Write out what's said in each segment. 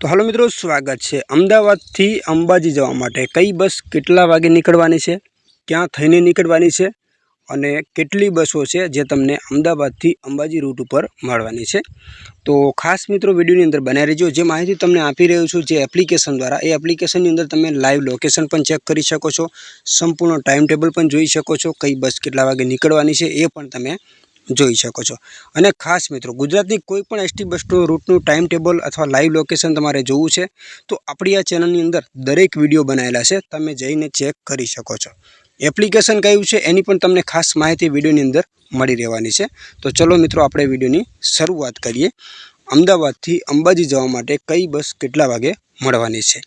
તો હાલો મિત્રો, સ્વાગત છે અમદાવાદથી અંબાજી જવા માટે. કઈ બસ કેટલા વાગે નીકળવાની છે? ક્યાં થઈને નીકળવાની છે? અને કેટલી બસો છે જે તમને અમદાવાદથી અંબાજી રૂટ ઉપર મળવાની છે? તો ખાસ મિત્રો, વિડીયોની અંદર બનાવી રહેજો. જે માહિતી તમને આપી રહ્યો છું, જે એપ્લિકેશન દ્વારા, એ એપ્લિકેશનની અંદર તમે લાઈવ લોકેશન પણ ચેક કરી શકો છો. સંપૂર્ણ ટાઈમ ટેબલ પણ જોઈ શકો છો. કઈ બસ કેટલા વાગે નીકળવાની છે એ પણ તમે જોઈ શકો છો. અને ખાસ મિત્રો, ગુજરાતની કોઈપણ એસટી બસનું રૂટનું ટાઈમ ટેબલ અથવા લાઈવ લોકેશન તમારે જોવું છે, તો આપણી આ ચેનલની અંદર દરેક વીડિયો બનાવેલા છે, તમે જઈને ચેક કરી શકો છો. એપ્લિકેશન કયું છે, એની પણ તમને ખાસ માહિતી વિડીયોની અંદર મળી રહેવાની છે. તો ચલો મિત્રો, આપણે વિડીયોની શરૂઆત કરીએ. અમદાવાદથી અંબાજી જવા માટે કઈ બસ કેટલા વાગે મળવાની છે?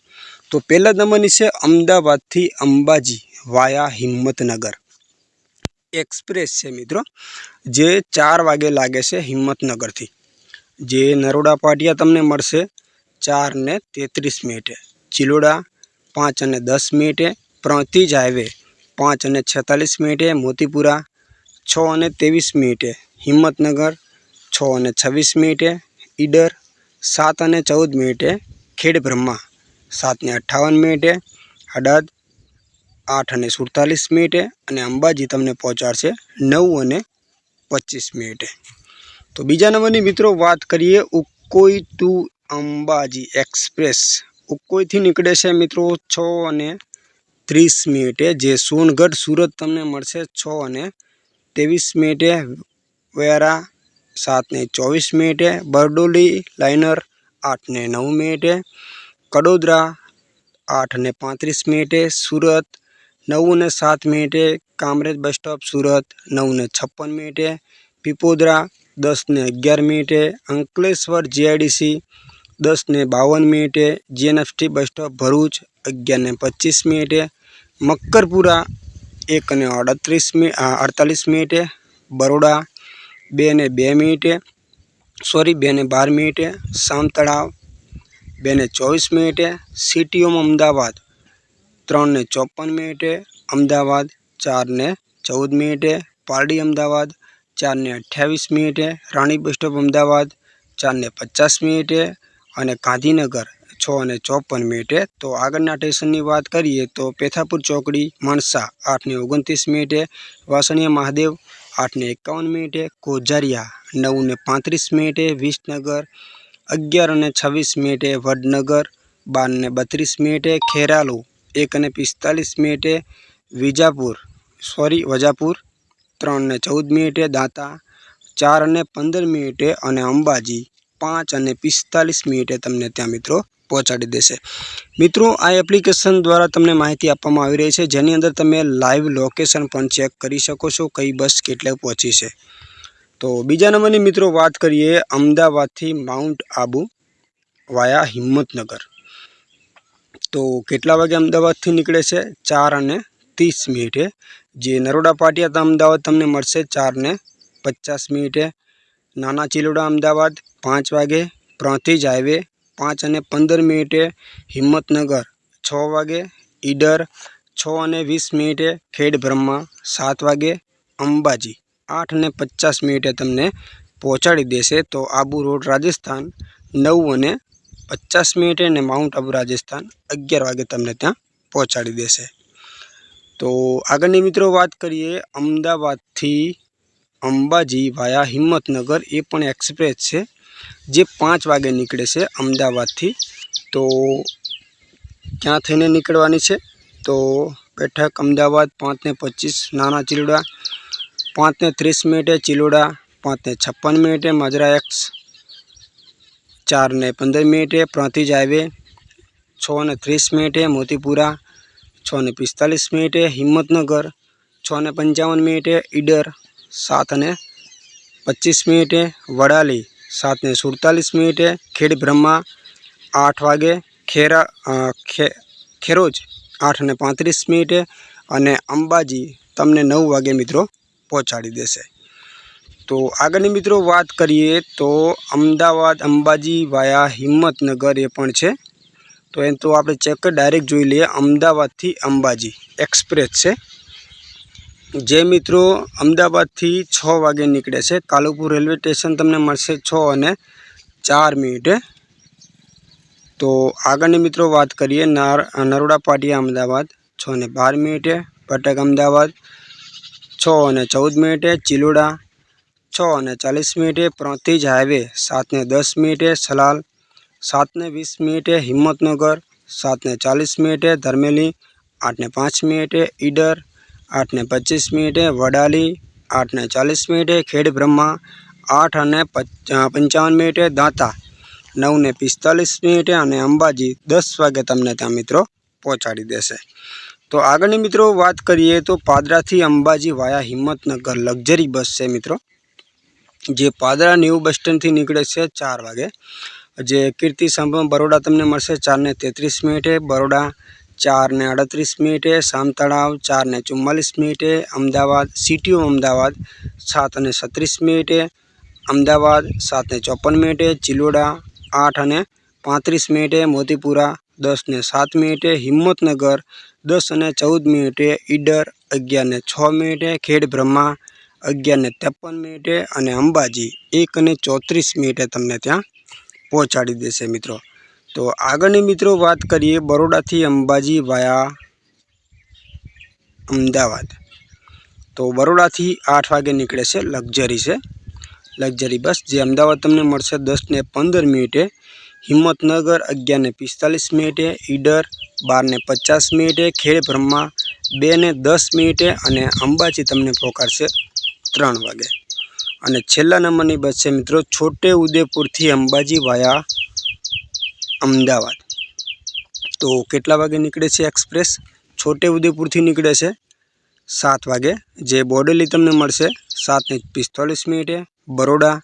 તો પહેલા નંબરની છે, અમદાવાદથી અંબાજી વાયા હિંમતનગર. એક્સપ્રેસ છે મિત્રો, જે ચાર વાગે લાગે છે હિંમતનગરથી. જે નરોડા પાટિયા તમને મળશે ચાર ને તેત્રીસ મિનિટે. ચિલોડા પાંચ અને દસ મિનિટે. પ્રતિજ હાઈવે પાંચ અને છેતાલીસ મિનિટે. મોતીપુરા છ અને ત્રેવીસ મિનિટે. હિંમતનગર છ અને છવ્વીસ મિનિટે. ઈડર સાત અને ચૌદ મિનિટે. ખેડબ્રહ્મા સાત ને અઠ્ઠાવન મિનિટે. હડાદ આઠ અને સુડતાલીસ મિનિટે અને અંબાજી તમને પહોંચાડશે નવ અને પચીસ મિનિટે. તો બીજા નંબરની મિત્રો વાત કરીએ ઉકોઈ ટુ અંબાજી એક્સપ્રેસ. ઉકોઈથી નીકળે છે મિત્રો છ અને ત્રીસ મિનિટે, જે સોનગઢ, સુરત તમને મળશે છ અને ત્રેવીસ મિનિટે, વેરા સાત ને ચોવીસ મિનિટે, બરડોલી લાઇનર આઠ ને નવ મિનિટે, કડોદરા આઠ ને પાંત્રીસ મિનિટે, સુરત નવ ને સાત મિનિટે કામરેજ બસ સ્ટોપ સુરત નવ ને છપ્પન મિનિટે પીપોદરા દસ ને અગિયાર મિનિટે અંકલેશ્વર જીઆઈડીસી દસ ને બાવન મિનિટે જીએનએફટી બસ સ્ટોપ ભરૂચ અગિયાર ને પચીસ મિનિટે મક્કરપુરા એક ને અડત્રીસ અડતાલીસ મિનિટે બરોડા બે ને બે મિનિટે, સોરી બે ને બાર મિનિટે સામ તળાવ બે ને ચોવીસ મિનિટે સિટીઓમાં અમદાવાદ ત્રણ ને ચોપન મિનિટે, અમદાવાદ ચારને ચૌદ મિનિટે, પારડી અમદાવાદ ચારને અઠ્યાવીસ મિનિટે, રાણી બસ સ્ટોપ અમદાવાદ ચારને પચાસ મિનિટે અને ગાંધીનગર છ અને ચોપન મિનિટે. તો આગળના સ્ટેશનની વાત કરીએ તો પેથાપુર ચોકડી, માણસા આઠને ઓગણત્રીસ મિનિટે, વાસણીયા મહાદેવ આઠને એકાવન મિનિટે, કોજારિયા નવને પાંત્રીસ મિનિટે, વિસનગર અગિયાર અને છવ્વીસ મિનિટે, વડનગર બારને બત્રીસ મિનિટે, ખેરાલુ એક અને પિસ્તાલીસ મિનિટે વિજાપુર સોરી વજાપુર ત્રણ ને ચૌદ મિનિટે દાંતા ચાર અને પંદર મિનિટે અને અંબાજી પાંચ અને પિસ્તાલીસ મિનિટે તમને ત્યાં મિત્રો પહોંચાડી દેશે મિત્રો આ એપ્લિકેશન દ્વારા તમને માહિતી આપવામાં આવી રહી છે. જેની અંદર તમે લાઈવ લોકેશન પણ ચેક કરી શકો છો, કઈ બસ કેટલે પહોંચી છે. તો બીજા નંબરની મિત્રો વાત કરીએ, અમદાવાદથી માઉન્ટ આબુ વાયા હિંમતનગર. તો કેટલા વાગે અમદાવાદથી નીકળે છે? ચાર અને ત્રીસ મિનિટે. જે નરોડા પાટિયા તો અમદાવાદ તમને મળશે ચાર ને પચાસ મિનિટે. નાના ચિલોડા અમદાવાદ પાંચ વાગે. પ્રાંતિજ હાઈવે પાંચ અને પંદર મિનિટે. હિંમતનગર છ વાગે. ઈડર છ અને વીસ મિનિટે. ખેડબ્રહ્મા સાત વાગે. અંબાજી આઠ અને પચાસ મિનિટે તમને પહોંચાડી દેશે તો આબુ રોડ રાજસ્થાન નવ અને પચાસ મિનિટે અને માઉન્ટ આબુ રાજસ્થાન અગિયાર વાગે તમને ત્યાં પહોંચાડી દેશે. તો આગળની મિત્રો વાત કરીએ અમદાવાદથી અંબાજી વાયા હિંમતનગર. એ પણ એક્સપ્રેસ છે જે પાંચ વાગે નીકળે છે અમદાવાદથી. તો ક્યાં થઈને નીકળવાની છે? તો બેઠક અમદાવાદ, પાંચને પચીસ નાના ચિલોડા, પાંચને ત્રીસ મિનિટે ચિલોડા, પાંચને છપ્પન મિનિટે મજરા એક્સ ચાર ને પંદર મિનિટે પ્રાંતિજ હાઈવે છ ને ત્રીસ મિનિટે મોતીપુરા છ ને પિસ્તાલીસ મિનિટે હિંમતનગર છ ને પંચાવન મિનિટે ઈડર સાત અને પચીસ મિનિટે વડાલી સાત ને સુડતાલીસ મિનિટે ખેડબ્રહ્મા આઠ વાગે ખેરા ખેરોજ આઠ ને પાંત્રીસ મિનિટે અને અંબાજી તમને નવ વાગે મિત્રો પહોંચાડી દેશે. તો આગળની મિત્રો વાત કરીએ તો અમદાવાદ અંબાજી વાયા હિંમતનગર એ પણ છે. તો એમ તો આપણે ચેક ડાયરેક્ટ જોઈ લઈએ. અમદાવાદથી અંબાજી એક્સપ્રેસ છે. જે મિત્રો અમદાવાદથી છ વાગે નીકળે છે. કાલુપુર રેલવે સ્ટેશન તમને મળશે છ અને ચાર મિનિટે. તો આગળની મિત્રો વાત કરીએ નરોડા પાટિયા અમદાવાદ છ ને બાર મિનિટે ભટક અમદાવાદ છ અને ચૌદ મિનિટે, ચિલોડા છ અને ચાલીસ મિનિટે પ્રતિજ હાઈવે સાતને દસ મિનિટે સલાલ, સાતને વીસ મિનિટે હિંમતનગર, સાતને ચાલીસ મિનિટે ધર્મેલી, આઠને પાંચ મિનિટે ઈડર, આઠને પચીસ મિનિટે વડાલી, આઠને ચાલીસ મિનિટે ખેડ બ્રહ્મા આઠ અને પંચાવન મિનિટે દાંતા, નવને પિસ્તાલીસ મિનિટે અને અંબાજી દસ વાગે તમને ત્યાં મિત્રો પહોંચાડી દેશે. તો આગળની મિત્રો વાત કરીએ તો પાદરાથી Ambaji via Himmatnagar luxury bus છે મિત્રો. જે પાદરા ન્યૂ બસ સ્ટેન્ડથી નીકળે છે ચાર વાગે. જે કીર્તિ સંભવ બરોડા તમને મળશે ચાર ને તેત્રીસ મિનિટે, બરોડા ચાર ને અડત્રીસ મિનિટે સામ તળાવ ચાર ને ચુમ્માલીસ મિનિટે, અમદાવાદ સિટી અમદાવાદ સાત અને છત્રીસ મિનિટે, અમદાવાદ સાત ને ચોપન મિનિટે, ચિલોડા આઠ અને પાંત્રીસ મિનિટે, મોતીપુરા દસ ને સાત મિનિટે, હિંમતનગર દસ અને ચૌદ મિનિટે, ઈડર અગિયાર ને છ મિનિટે, ખેડ બ્રહ્મા અગિયાર ને ત્રેપન મિનિટે અને અંબાજી એક અને ચોત્રીસ મિનિટે તમને ત્યાં પહોંચાડી દેશે મિત્રો. તો આગળની મિત્રો વાત કરીએ બરોડાથી અંબાજી વાયા અમદાવાદ. તો બરોડાથી આઠ વાગે નીકળે છે લક્ઝરી છે. લક્ઝરી બસ જે અમદાવાદ તમને મળશે દસ ને પંદર મિનિટે, હિંમતનગર અગિયાર ને પિસ્તાલીસ મિનિટે, ઈડર બાર ને પચાસ મિનિટે ખેડ બ્રહ્મા બે ને દસ મિનિટે અને અંબાજી તમને પહોંચાડશે ત્રણ વાગે. અને છેલ્લા નંબરની બસ છે મિત્રો, છોટે ઉદેપુરથી અંબાજી વાયા અમદાવાદ. તો કેટલા વાગે નીકળે છે એક્સપ્રેસ? છોટે ઉદેપુરથી નીકળે છે સાત વાગે. જે બોડેલી તમને મળશે, સાતને પિસ્તાળીસ મિનિટે. બરોડા,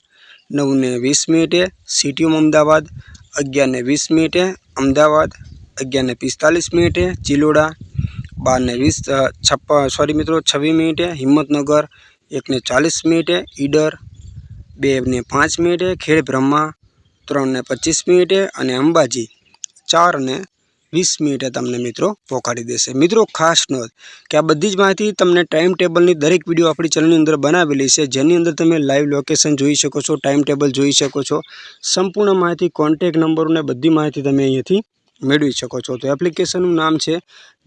નવને વીસ મિનિટે. સિટી ઓફ અમદાવાદ, અગિયારને વીસ મિનિટે. અમદાવાદ, અગિયારને પિસ્તાલીસ મિનિટે. ચિલોડા, બારને વીસ છપ્પ, સોરી મિત્રો, છવ્વીસ મિનિટે. હિંમતનગર એક ને ચાલીસ મિનિટે ઈડર, બેને પાંચ મિનિટે ખેડ બ્રહ્મા, ત્રણને પચીસ મિનિટે અને અંબાજી ચાર ને વીસ મિનિટે તમને મિત્રો પહોંચાડી દેશે. મિત્રો ખાસ નોંધ કે આ બધી જ માહિતી તમને ટાઈમ ટેબલની દરેક વીડિયો આપણી ચેનલની અંદર બનાવેલી છે. જેની અંદર તમે લાઈવ લોકેશન જોઈ શકો છો, ટાઈમ ટેબલ જોઈ શકો છો. સંપૂર્ણ માહિતી કોન્ટેક નંબરોને બધી માહિતી તમે અહીંયાથી મેળવી શકો છો. તો એપ્લિકેશનનું નામ છે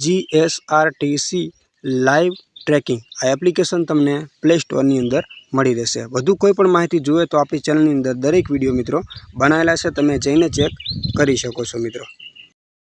G S R T C live tracking આ એપ્લિકેશન તમને પ્લે સ્ટોરની અંદર મળી રહેશે. વધુ કોઈ પણ માહિતી જોઈએ તો આપણી ચેનલની અંદર દરેક વીડિયો મિત્રો બનાવેલા છે. તમે જઈને ચેક કરી શકો છો મિત્રો.